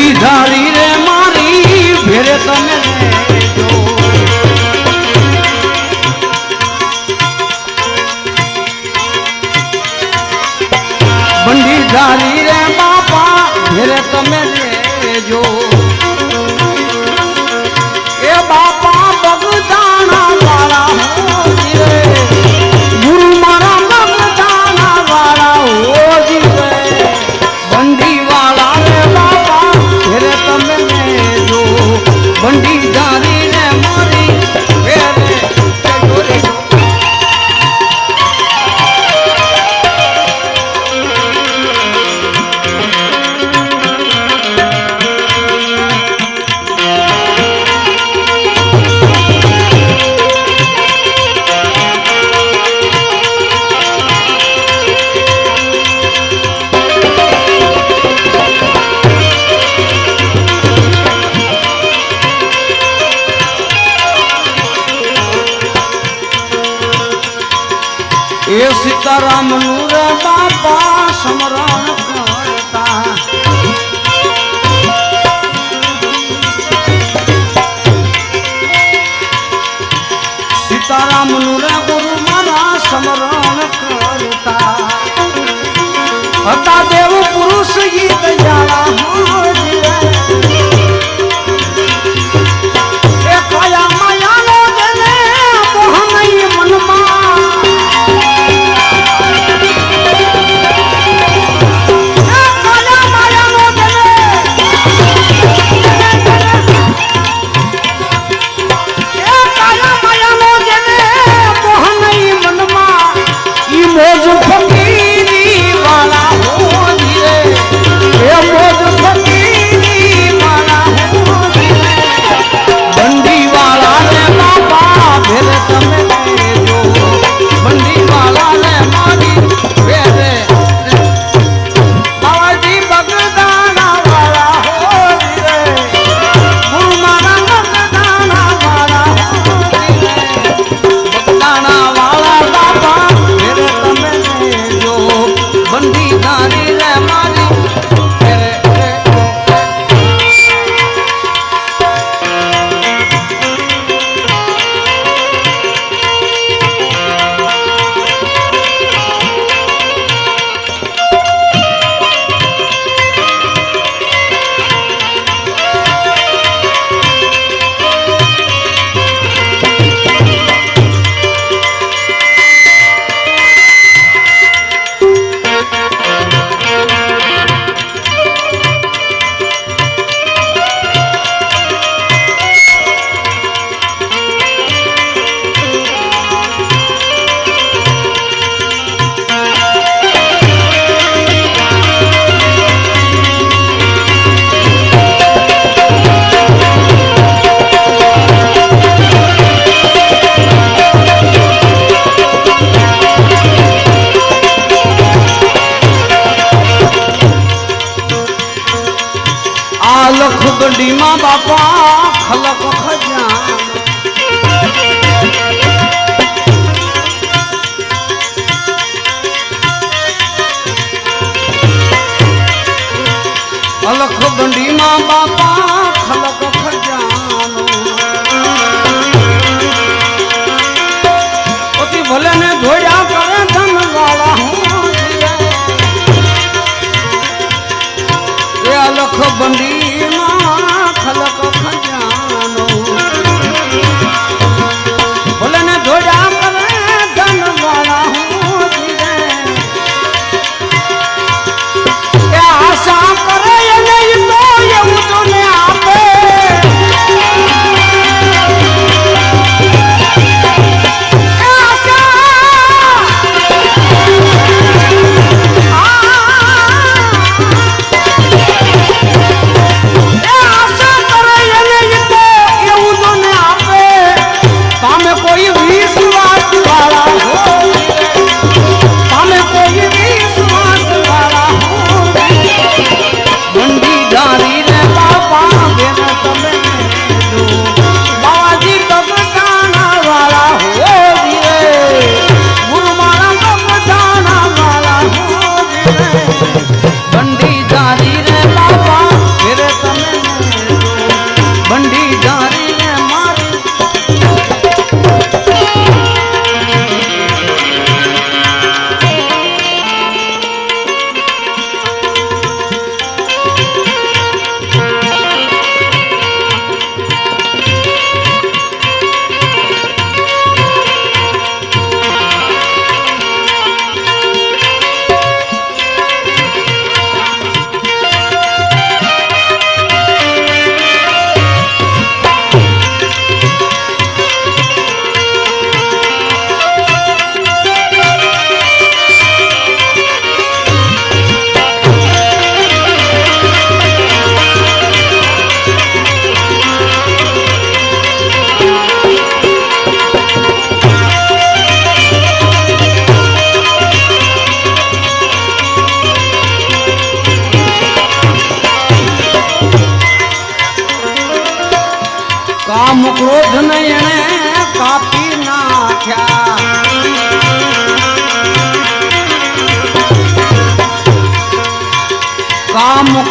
બુદ્ધિ ધારી રે મારી ભેરે તમે રામનું રે બાપા સમરણ કરતા. સીતારામનું રે ગુરુ મારા સમરણ કરતા. હતા દેવ પુરુષ ગીત જાણા ગોદડીમાં બાપા ખલક ખજા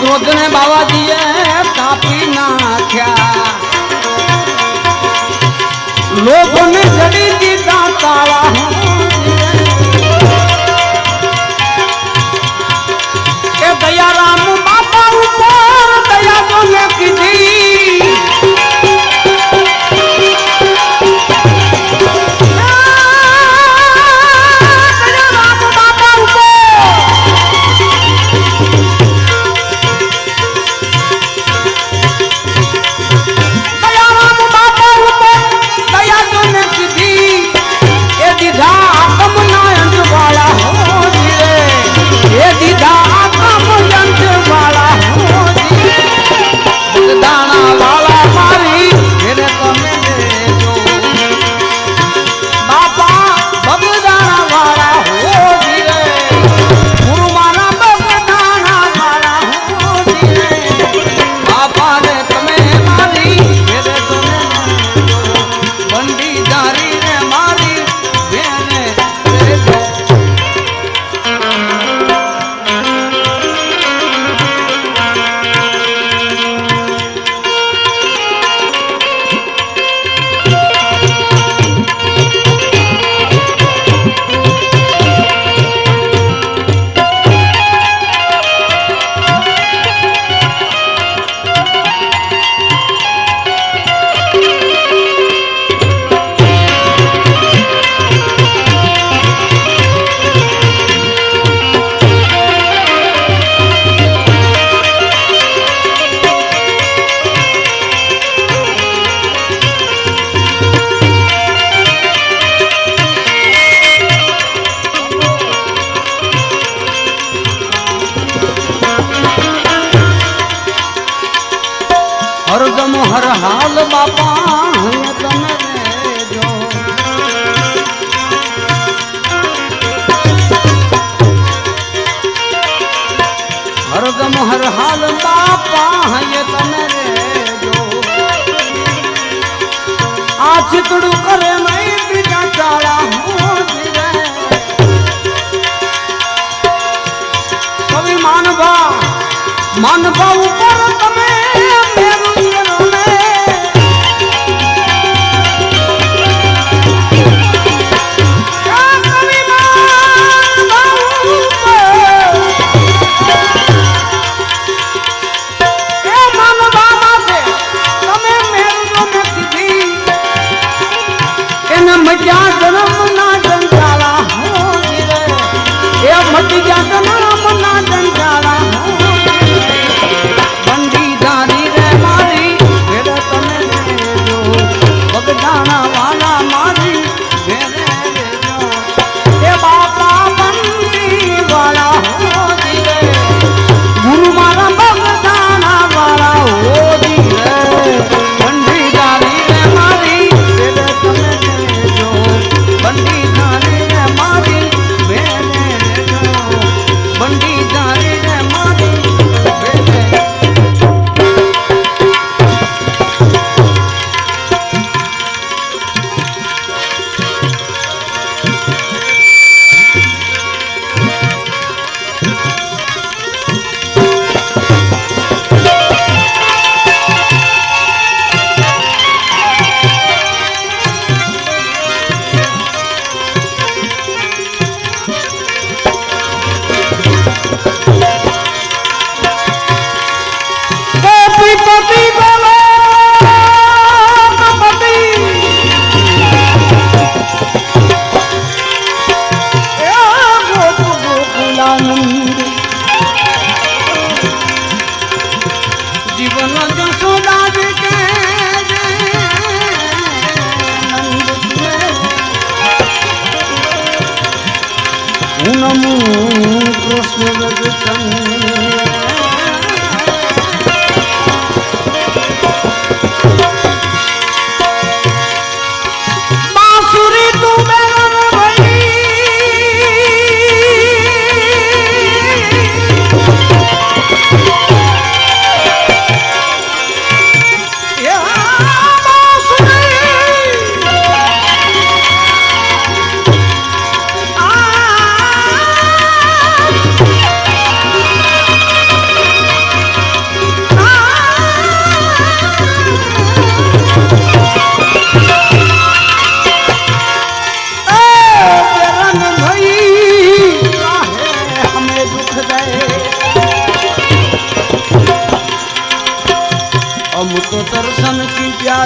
શોધને બાવાજીએ કાપી નાખ્યા. લોકોને ચડી દીધા તાળા મોહર હાલ બાપા હૈયે તમે રેજો આ ચિતડું કરે મય બીજા ચાળા મોજી રે કવિ માનભા માનભા ઉપર તમે